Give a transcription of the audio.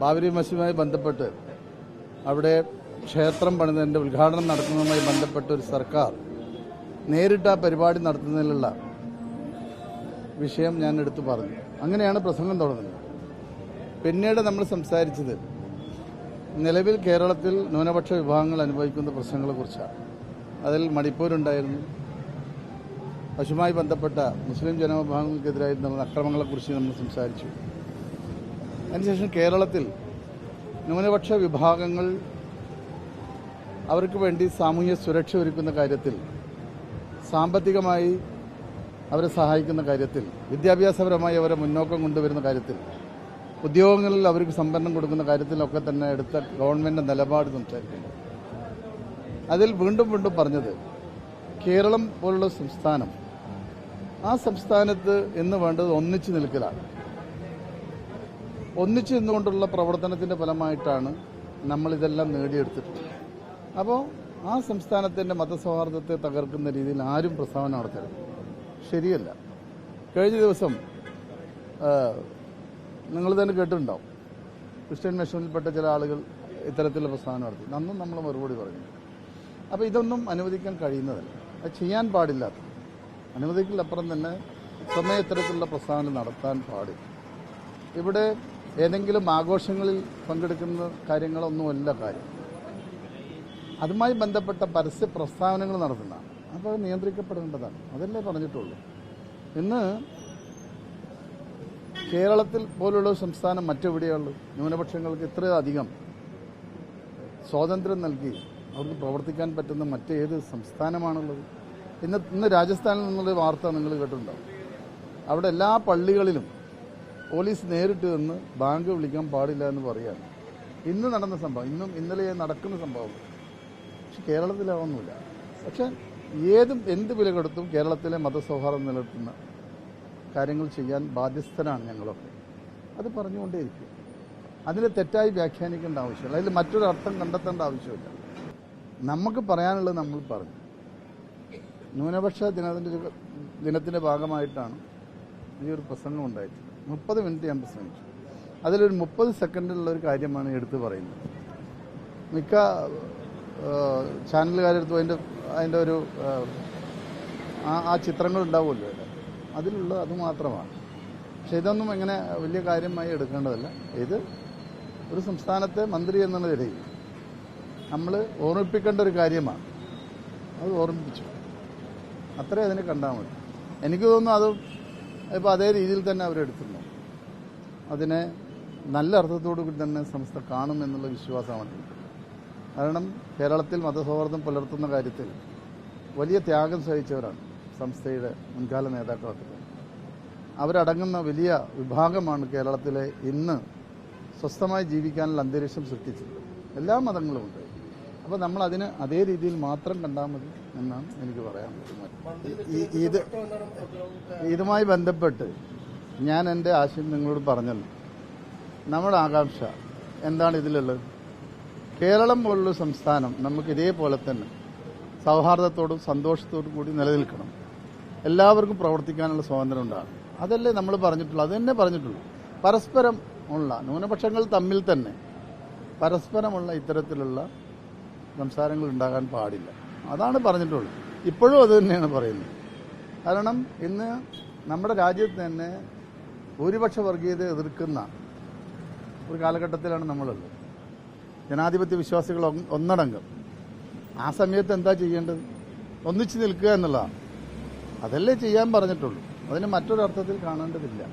ബാബരി മസ്ജിദുമായി ബന്ധപ്പെട്ട് അവിടെ ക്ഷേത്രം പണിതതിന്റെ ഉദ്ഘാടനം നടത്തുന്നതുമായി ബന്ധപ്പെട്ട് ഒരു സർക്കാർ നേരിട്ട് ആ പരിപാടി നടത്തുന്നതിലുള്ള വിഷയം ഞാൻ എടുത്തു പറഞ്ഞു. അങ്ങനെയാണ് പ്രസംഗം തുടങ്ങുന്നത്. പിന്നീട് നമ്മൾ സംസാരിച്ചത് നിലവിൽ കേരളത്തിൽ ന്യൂനപക്ഷ വിഭാഗങ്ങൾ അനുഭവിക്കുന്ന പ്രശ്നങ്ങളെക്കുറിച്ചാണ്. അതിൽ മണിപ്പൂരുണ്ടായിരുന്നു. പശുമായി ബന്ധപ്പെട്ട മുസ്ലിം ജനവിഭാഗങ്ങൾക്കെതിരായി നടന്ന അക്രമങ്ങളെക്കുറിച്ച് നമ്മൾ സംസാരിച്ചു. അതിനുശേഷം കേരളത്തിൽ ന്യൂനപക്ഷ വിഭാഗങ്ങൾ അവർക്ക് വേണ്ടി സാമൂഹ്യ സുരക്ഷ ഒരുക്കുന്ന കാര്യത്തിൽ സാമ്പത്തികമായി അവരെ സഹായിക്കുന്ന കാര്യത്തിൽ വിദ്യാഭ്യാസപരമായി അവരെ മുന്നോക്കം കൊണ്ടുവരുന്ന കാര്യത്തിൽ ഉദ്യോഗങ്ങളിൽ അവർക്ക് സംവരണം കൊടുക്കുന്ന കാര്യത്തിലൊക്കെ തന്നെ എടുത്ത ഗവൺമെന്റ് നിലപാട് സംസാരിക്കുന്നു. അതിൽ വീണ്ടും വീണ്ടും പറഞ്ഞത് കേരളം പോലുള്ള സംസ്ഥാനം ആ സംസ്ഥാനത്ത് എന്ന് വേണ്ടത് ഒന്നിച്ചു നിൽക്കലാണ്. ഒന്നിച്ചു നിന്നുകൊണ്ടുള്ള പ്രവർത്തനത്തിന്റെ ഫലമായിട്ടാണ് നമ്മൾ ഇതെല്ലാം നേടിയെടുത്തിട്ടുള്ളത്. അപ്പോൾ ആ സംസ്ഥാനത്തിന്റെ മതസൗഹാർദ്ദത്തെ തകർക്കുന്ന രീതിയിൽ ആരും പ്രസ്താവന നടത്തരുത്. ശരിയല്ല. കഴിഞ്ഞ ദിവസം നിങ്ങൾ തന്നെ കേട്ടിട്ടുണ്ടാവും. ക്രിസ്ത്യൻ മിഷനിൽപ്പെട്ട ചില ആളുകൾ ഇത്തരത്തിലുള്ള പ്രസ്താവന നടത്തി. അന്നും നമ്മൾ മറുപടി പറഞ്ഞു. അപ്പോൾ ഇതൊന്നും അനുവദിക്കാൻ കഴിയുന്നതല്ല. അത് ചെയ്യാൻ പാടില്ലാത്ത അനുവദിക്കലപ്പുറം തന്നെ സ്വമേ ഇത്തരത്തിലുള്ള പ്രസ്താവന നടത്താൻ പാടില്ല. ഇവിടെ ഏതെങ്കിലും ആഘോഷങ്ങളിൽ പങ്കെടുക്കുന്ന കാര്യങ്ങളൊന്നുമല്ല കാര്യം. അതുമായി ബന്ധപ്പെട്ട പരസ്യ പ്രസ്താവനകൾ നടത്തുന്നതാണ് അപ്പോൾ അത് നിയന്ത്രിക്കപ്പെടേണ്ടതാണ്. അതല്ലേ പറഞ്ഞിട്ടുള്ളൂ. ഇന്ന് കേരളത്തിൽ പോലുള്ള സംസ്ഥാനം മറ്റെവിടെയുള്ളൂ? ന്യൂനപക്ഷങ്ങൾക്ക് ഇത്രയധികം സ്വാതന്ത്ര്യം നൽകി അവർക്ക് പ്രവർത്തിക്കാൻ പറ്റുന്ന മറ്റേത് സംസ്ഥാനമാണുള്ളത്. ഇന്ന് ഇന്ന് രാജസ്ഥാനിൽ നിന്നുള്ള വാർത്ത നിങ്ങൾ കേട്ടിട്ടുണ്ടാവും അവിടെ എല്ലാ പള്ളികളിലും പോലീസ് നേരിട്ട് നിന്ന് ബാങ്ക് വിളിക്കാൻ പാടില്ല എന്ന് പറയാണ് ഇന്ന് നടന്ന സംഭവം ഇന്നും ഇന്നലെ നടക്കുന്ന സംഭവം. പക്ഷെ കേരളത്തിലാവുന്നില്ല. പക്ഷെ ഏതും എന്ത് വില കൊടുത്തും കേരളത്തിലെ മതസൗഹാർദ്ദം നിലനിർത്തുന്ന കാര്യങ്ങൾ ചെയ്യാൻ ബാധ്യസ്ഥരാണ് ഞങ്ങളൊക്കെ. അത് പറഞ്ഞുകൊണ്ടേയിരിക്കും. അതിനെ തെറ്റായി വ്യാഖ്യാനിക്കേണ്ട ആവശ്യമില്ല. അതിൽ മറ്റൊരു അർത്ഥം കണ്ടെത്തേണ്ട ആവശ്യമില്ല. നമുക്ക് പറയാനുള്ളത് നമ്മൾ പറഞ്ഞു. ന്യൂനപക്ഷ ദിനത്തിന്റെ ദിനത്തിന്റെ ഭാഗമായിട്ടാണ് ഈ ഒരു പ്രസംഗം ഉണ്ടായിട്ടുള്ളത്. മുപ്പത് മിനിറ്റ് ഞാൻ പ്രസംഗിച്ചു. അതിലൊരു മുപ്പത് സെക്കൻഡിലുള്ള ഒരു കാര്യമാണ് എടുത്തു പറയുന്നത്. മിക്ക ചാനലുകാരെടുത്ത് അതിന്റെ അതിന്റെ ഒരു ആ, ചിത്രങ്ങൾ ഉണ്ടാവുമല്ലോ ഇവിടെ. അതിലുള്ള അത് മാത്രമാണ്. പക്ഷെ ഇതൊന്നും എങ്ങനെ വലിയ കാര്യമായി എടുക്കേണ്ടതല്ല. ഇത് ഒരു സംസ്ഥാനത്തെ മന്ത്രി എന്നുള്ള നിലയിൽ നമ്മൾ ഓർമ്മിപ്പിക്കേണ്ട ഒരു കാര്യമാണ്. അത് ഓർമ്മിപ്പിച്ചു. അത്രേ അതിനെ കണ്ടാൽ മതി. എനിക്ക് തോന്നുന്നു അത് ഇപ്പോൾ അതേ രീതിയിൽ തന്നെ അവരെടുത്തിരുന്നു അതിനെ നല്ല അർത്ഥത്തോടു കൂടി തന്നെ സംസ്ഥ കാണുമെന്നുള്ള വിശ്വാസമാണ്. കാരണം കേരളത്തിൽ മതസൗഹാർദ്ദം പുലർത്തുന്ന കാര്യത്തിൽ വലിയ ത്യാഗം സഹിച്ചവരാണ് സംസ്ഥയുടെ മുൻകാല നേതാക്കളൊക്കെ. അവരടങ്ങുന്ന വലിയ വിഭാഗമാണ് കേരളത്തിലെ ഇന്ന് സ്വസ്ഥമായി ജീവിക്കാനുള്ള അന്തരീക്ഷം സൃഷ്ടിച്ചത്. എല്ലാ മതങ്ങളും ഉണ്ട്. അപ്പോൾ നമ്മൾ അതിന് അതേ രീതിയിൽ മാത്രം കണ്ടാൽ മതി എന്നാണ് എനിക്ക് പറയാൻ പറ്റുന്നത്. ഇത് ഇതുമായി ബന്ധപ്പെട്ട് ഞാൻ എന്റെ ആശയം നിങ്ങളോട് പറഞ്ഞല്ലോ. നമ്മുടെ ആകാംക്ഷ എന്താണ് ഇതിലുള്ളത്? കേരളം പോലുള്ള സംസ്ഥാനം നമുക്ക് ഇതേപോലെ തന്നെ സൗഹാർദ്ദത്തോടും സന്തോഷത്തോടും കൂടി നിലനിൽക്കണം. എല്ലാവർക്കും പ്രവർത്തിക്കാനുള്ള സ്വാതന്ത്ര്യം ഉണ്ടാകും അതല്ലേ നമ്മൾ പറഞ്ഞിട്ടുള്ളൂ അത് തന്നെ പറഞ്ഞിട്ടുള്ളൂ. പരസ്പരം ഉള്ള ന്യൂനപക്ഷങ്ങൾ തമ്മിൽ തന്നെ പരസ്പരമുള്ള ഇത്തരത്തിലുള്ള സംസാരങ്ങൾ ഉണ്ടാകാൻ പാടില്ല. അതാണ് പറഞ്ഞിട്ടുള്ളത്. ഇപ്പോഴും അത് തന്നെയാണ് പറയുന്നത്. കാരണം ഇന്ന് നമ്മുടെ രാജ്യത്ത് തന്നെ ഭൂരിപക്ഷ വർഗീയതയെ എതിർക്കുന്ന ഒരു കാലഘട്ടത്തിലാണ് നമ്മളുള്ളത്. ജനാധിപത്യ വിശ്വാസികൾ ഒന്ന് ഒന്നടങ്കം. ആ സമയത്ത് എന്താ ചെയ്യേണ്ടത്? ഒന്നിച്ചു നിൽക്കുക എന്നുള്ളതാണ്. അതല്ലേ ചെയ്യാൻ പറഞ്ഞിട്ടുള്ളൂ. അതിന് മറ്റൊരർത്ഥത്തിൽ കാണേണ്ടതില്ല.